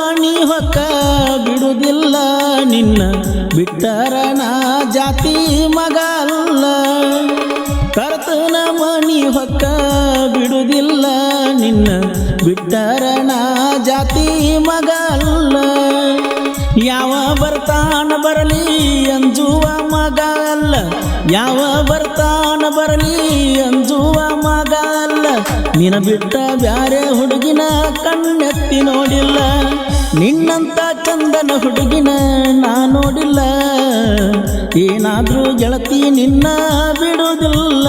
ಹೊಕ್ಕ ಬಿಡುವುದಿಲ್ಲ ನಿನ್ನ ಬಿಟ್ಟರ ನಾ ಜಾತಿ ಮಗಲ್ಲ ಕರ್ತನ ಮಣಿ ಹೊಕ್ಕ ಬಿಡುವುದಿಲ್ಲ ನಿನ್ನ ಬಿಟ್ಟರ ನಾ ಜಾತಿ ಮಗಲ್ಲ ಯಾವ ಬರ್ತಾನ ಬರಲಿ ಅಂಜುವ ಮಗ ಅಲ್ಲ. ಯಾವ ಬರ್ತಾನ ಬರಲಿ ಅಂಜುವ ಮಗ ಅಲ್ಲ. ನಿನ ಬಿಟ್ಟ ಬ್ಯಾರೆ ಹುಡುಗಿನ ಕಣ್ಣೆತ್ತಿ ನೋಡಿಲ್ಲ. ನಿನ್ನಂತ ಚಂದನ ಹುಡುಗಿನ ನಾ ನೋಡಿಲ್ಲ. ಏನಾದರೂ ಗೆಳತಿ ನಿನ್ನ ಬಿಡುವುದಿಲ್ಲ.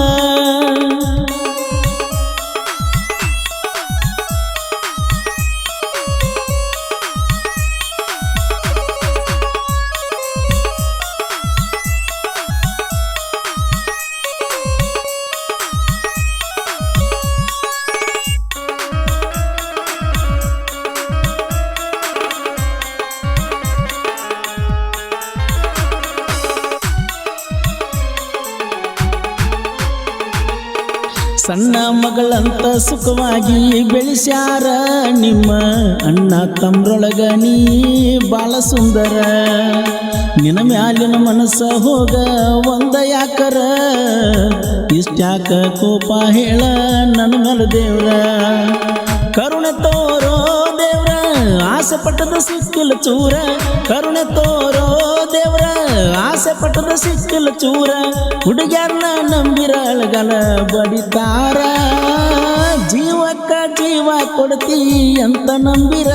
ಸಣ್ಣ ಮಗಳಂತ ಸುಖವಾಗಿ ಬೆಳೆಸ್ಯಾರ ನಿಮ್ಮ ಅಣ್ಣ ತಮ್ರೊಳಗ ನೀ ಬಾಳ ಸುಂದರ. ನಿನ ಮ್ಯಾಲಿನ ಮನಸ್ಸ ಹೋಗ ಒಂದ ಯಾಕರ? ಇಷ್ಟ್ಯಾಕ ಕೋಪ ಹೇಳ ನನ್ನ ಮೇಲೆ ದೇವ್ರ. ಕರುಣೆ ತೋರೋ ದೇವ್ರ, ಆಸೆ ಪಟ್ಟದ ಸಿಕ್ಕಿಲ್ಲ ಚೂರ. ಕರುಣೆ ತೋರೋ ಆಸೆ ಪಟ್ಟದ ಸಿಕ್ಕಲ ಚೂರ ಹುಡುಗ್ಯಾರನ್ನ ನಂಬಿರಳಗಲ ಬಡಿತಾರ. ಜೀವಕ್ಕ ಜೀವ ಕೊಡ್ತಿ ಅಂತ ನಂಬಿರ.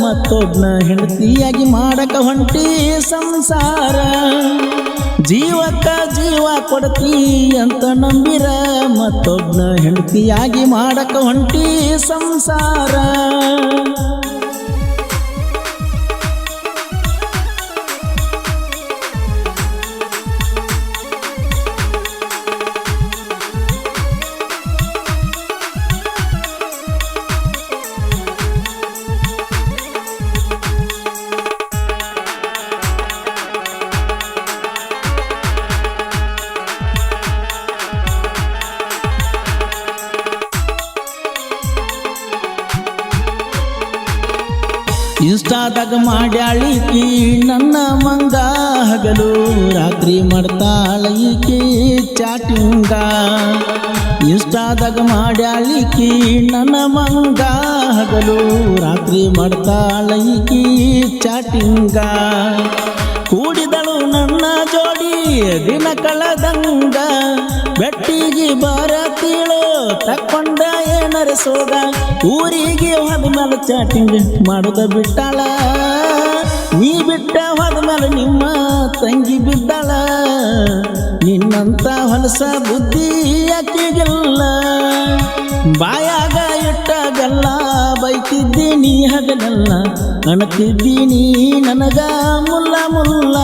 ಮತ್ತೊಬ್ನ ಹೆಂಡತಿಯಾಗಿ ಮಾಡಕ ಹೊಂಟಿ ಸಂಸಾರ. ಜೀವಕ್ಕ ಜೀವ ಕೊಡ್ತಿ ಅಂತ ನಂಬಿರ. ಮತ್ತೊಬ್ನ ಹೆಂಡತಿಯಾಗಿ ಮಾಡಕ ಹೊಂಟಿ ಸಂಸಾರ. ಇನ್ಸ್ಟಾದಾಗ ಮಾಡ್ಯಾಳಿಕಿ ನನ್ನ ಮಂಗ ಹಗಲು ರಾತ್ರಿ ಮಾಡ್ತಾಳ ಈಕಿ. ಚಾಟಿಂಗ ಇನ್ಸ್ಟಾದಾಗ ಮಾಡ್ಯಾಳಿಕಿ ನನ್ನ ಮಂಗ ಹಗಲು ರಾತ್ರಿ ಮಾಡ್ತಾಳ ಈಕಿ. ಚಾಟಿಂಗ ಕೂಡಿದಳು ನನ್ನ ಜೋಡಿ ದಿನ ಕಳೆದಂಗ. ಬೆಟ್ಟಿಗೆ ಬರತೀಳು ತಕ್ಕೊಂಡ ಏನರ ಸೋಗ. ಊರಿಗೆ ಹೋದ ಮೇಲೆ ಚಾಟಿಂಗ್ ಮಾಡುದ ಬಿಟ್ಟಾಳ. ನೀ ಬಿಟ್ಟ ಹೋದ ಮೇಲೆ ನಿಮ್ಮ ತಂಗಿ ಬಿದ್ದಾಳ. ನಿನ್ನಂತ ಹೊಲಸ ಬುದ್ಧಿ ಯಾಕಿಗಿಲ್ಲ. ಬಾಯಾಗ ಇಟ್ಟಾಗಲ್ಲ ಬೈತಿದ್ದೀನಿ ಹಗಲಲ್ಲ ಅಣತಿದ್ದೀನಿ ನನಗ ಮುಲ್ಲ ಮುಲ್ಲ.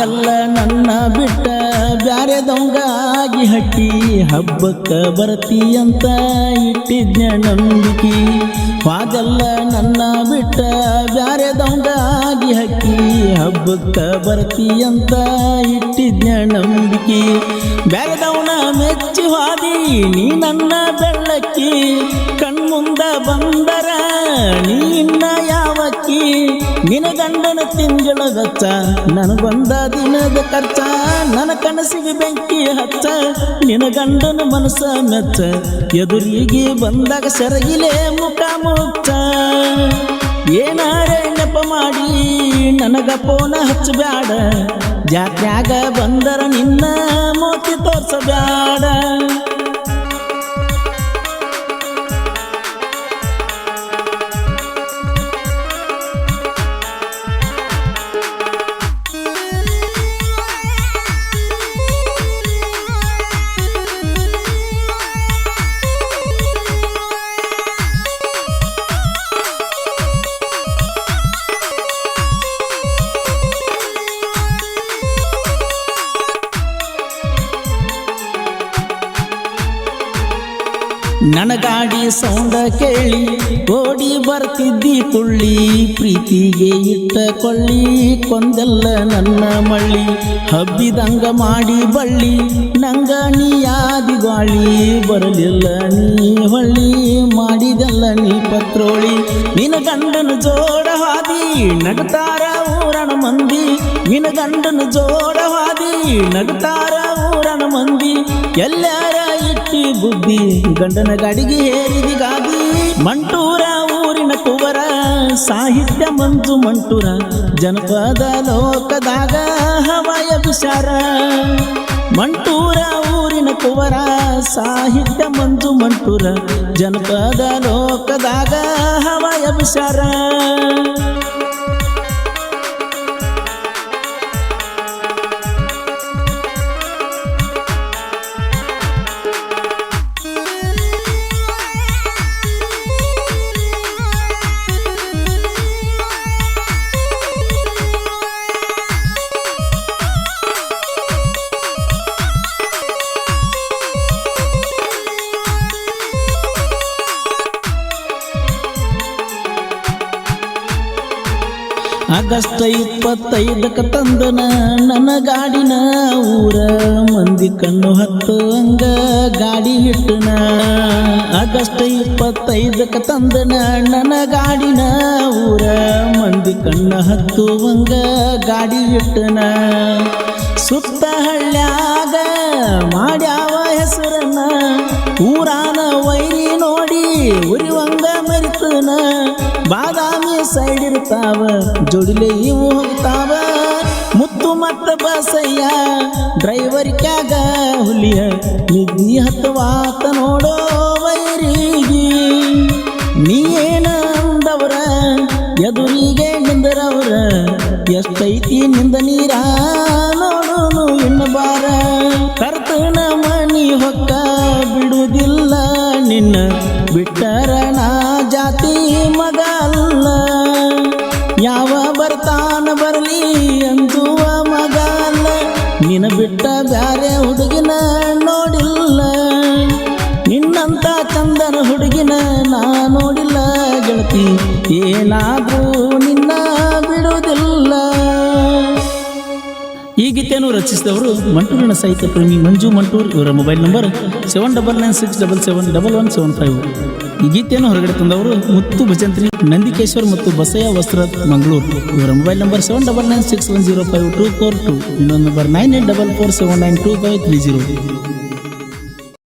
ವಾದಲ್ಲ ನನ್ನ ಬಿಟ್ಟ ಬ್ಯಾರೆದವಂಗಾಗಿ ಹಟ್ಟಿ ಹಬ್ಬಕ್ಕ ಬರ್ತಿ ಅಂತ ಇಟ್ಟಿದ್ನ ನಂಬಿಕೆ. ವಾದಲ್ಲ ನನ್ನ ಬಿಟ್ಟ ಬ್ಯಾರೆ ದೌಂಡ ಆಗಿ ಹಕ್ಕಿ, ಹಬ್ಬಕ್ಕ ಬರ್ತಿ ಅಂತ ಇಟ್ಟಿದ್ನ ನಂಬಿಕೆ. ಬ್ಯಾರೆದವನ ಮೆಚ್ಚಿ ಹಾದಿ, ನೀ ನನ್ನ ಬೆಳ್ಳಕ್ಕಿ. ಕಣ್ಮುಂದ ಬಂದರ ನೀನ್ನ ಯಾವಕ್ಕಿ? ನಿನ ಗಂಡನ ತಿಂಗಳ ಗಚ್ಚ ನನಗೊಂದ ದಿನದ ಖರ್ಚ, ನನ್ನ ಕನಸಿಗೆ ಬೆಂಕಿ ಹಚ್ಚ. ನಿನ ಗಂಡನ ಮನಸ್ಸ ಮೆಚ್ಚ ಎದುರಿಗೆ ಬಂದಾಗ ಸೆರಗಿಲೆ ಮುಖ ಮುಚ್ಚ ಏನಾರೆ ನೆಪ ಮಾಡಿ, ನನಗ ಪೋನ ಹಚ್ಚಬ್ಯಾಡ. ಜಾತ್ಯಾಗ ಬಂದರ ನಿನ್ನ ಮೋತಿ ತೋರ್ಸಬ್ಯಾಡ. ನನ್ನ ಗಾಡಿ ಸೌಂಡ ಕೇಳಿ, ಓಡಿ ಬರ್ತಿದ್ದಿ ಕುಳ್ಳಿ, ಪ್ರೀತಿಗೆ ಇಟ್ಟ ಕೊಳ್ಳಿ, ಕೊಂದೆಲ್ಲ ನನ್ನ ಮಳ್ಳಿ. ಹಬ್ಬಿದಂಗ ಮಾಡಿ ಬಳ್ಳಿ, ನಂಗ ನೀ ಯಾದಿ ಗಾಳಿ, ಬರಲಿಲ್ಲ ನೀ ಹೊಳ್ಳಿ, ಮಾಡಿದೆಲ್ಲ ನೀ ಪತ್ರೋಳಿ. ನಿನ ಗಂಡನು ಜೋಡ ಹಾದಿ ಊರನ ಮಂದಿ. ನಿನ ಗಂಡನು ಜೋಡ ಹಾದಿ ಊರನ ಮಂದಿ. ಎಲ್ಲಾರ ಇಟ್ಟಿ ಬುದ್ಧಿ ಗಂಡನ ಗಾಡಿಗೆ ಹೇರಿದಿ ಗಾದಿ ಮಂಟೂರ, ಊರಿನ ಕುವರ, ಸಾಹಿತ್ಯ ಮಂಜು ಮಂಟೂರ, ಜನಪದ ಲೋಕದಾಗ ಹವಾಯ ವಿಚಾರ. ಮಂಟೂರ, ಊರಿನ ಕುವರ, ಸಾಹಿತ್ಯ ಮಂಜು ಮಂಟೂರ, ಜನಪದ ಲೋಕದಾಗ ಹವಾಯ ವಿಚಾರ. ಆಗಸ್ಟ್ ಇಪ್ಪತ್ತೈದಕ್ಕೆ ತಂದನ ನನ್ನ ಗಾಡಿನ ಊರ ಮಂದಿ ಕಣ್ಣು ಹತ್ತುವಂಗ ಗಾಡಿ ಇಟ್ಟನ ಆಗಸ್ಟ್ ಇಪ್ಪತ್ತೈದಕ್ಕೆ ತಂದನ ನನ್ನ ಗಾಡಿನ ಊರ ಮಂದಿ ಕಣ್ಣು ಹತ್ತುವಂಗ ಗಾಡಿ ಇಟ್ಟನ ಸುತ್ತ ಹಳ್ಳ್ಯಾಗ ಮಾಡ್ಯಾವ ಹೆಸರನ್ನ ಊರಾನ ವೈರಿ ನೋಡಿ ಉರಿವಂಗ ಮರಿತನ ಬಾದಾಮಿ ಸೈಡ್ ಇರ್ತಾವ, ಜೋಡಿಲೆ ಇವು ಹೋಗ್ತಾವ. ಮುತ್ತು ಮತ್ತ ಬಸಯ್ಯ ಡ್ರೈವರ್ ಕ್ಯಾಗ ಹುಲಿಯ ನಿಧಿ ಹತ್ತವಾತ ನೋಡೋ ವೈರಿಗೆ. ನೀ ಏನ ಅಂದವರ ಎದುರಿಗೆ ನಿಂದರವ್ರ, ಎಷ್ಟೈತಿ ನಿಂದ ನೀರ ನೋಡೋನು ಇನ್ನು ಬಾರ. ಕರ್ತನ ಮಣಿ ಹೊಕ್ಕ ಗೆಳತಿ ಏನಾದರೂ ನಿನ್ನ ಬಿಡುವುದಿಲ್ಲ. ಈ ಗೀತೆಯನ್ನು ರಚಿಸಿದವರು ಮಂಟೂರಿನ ಸಾಹಿತ್ಯ ಪ್ರೇಮಿ ಮಂಜು ಮಂಟೂರ್ ಇವರ mobile number seven double nine six double seven double one seven five. ಈ ಗೀತೆಯನ್ನು ಹೊರಗಡೆ ತಂದವರು ಮುತ್ತು ಭಜಂತ್ರಿ ನಂದಿಕೇಶ್ವರ್ ಮತ್ತು ಬಸಯ್ಯ ವಸ್ತ್ರ ಮಂಗಳೂರು. ಇವರ mobile number seven double nine six one zero five two four two. ಇನ್ನೊಂದು number nine eight double four seven nine two five three zero.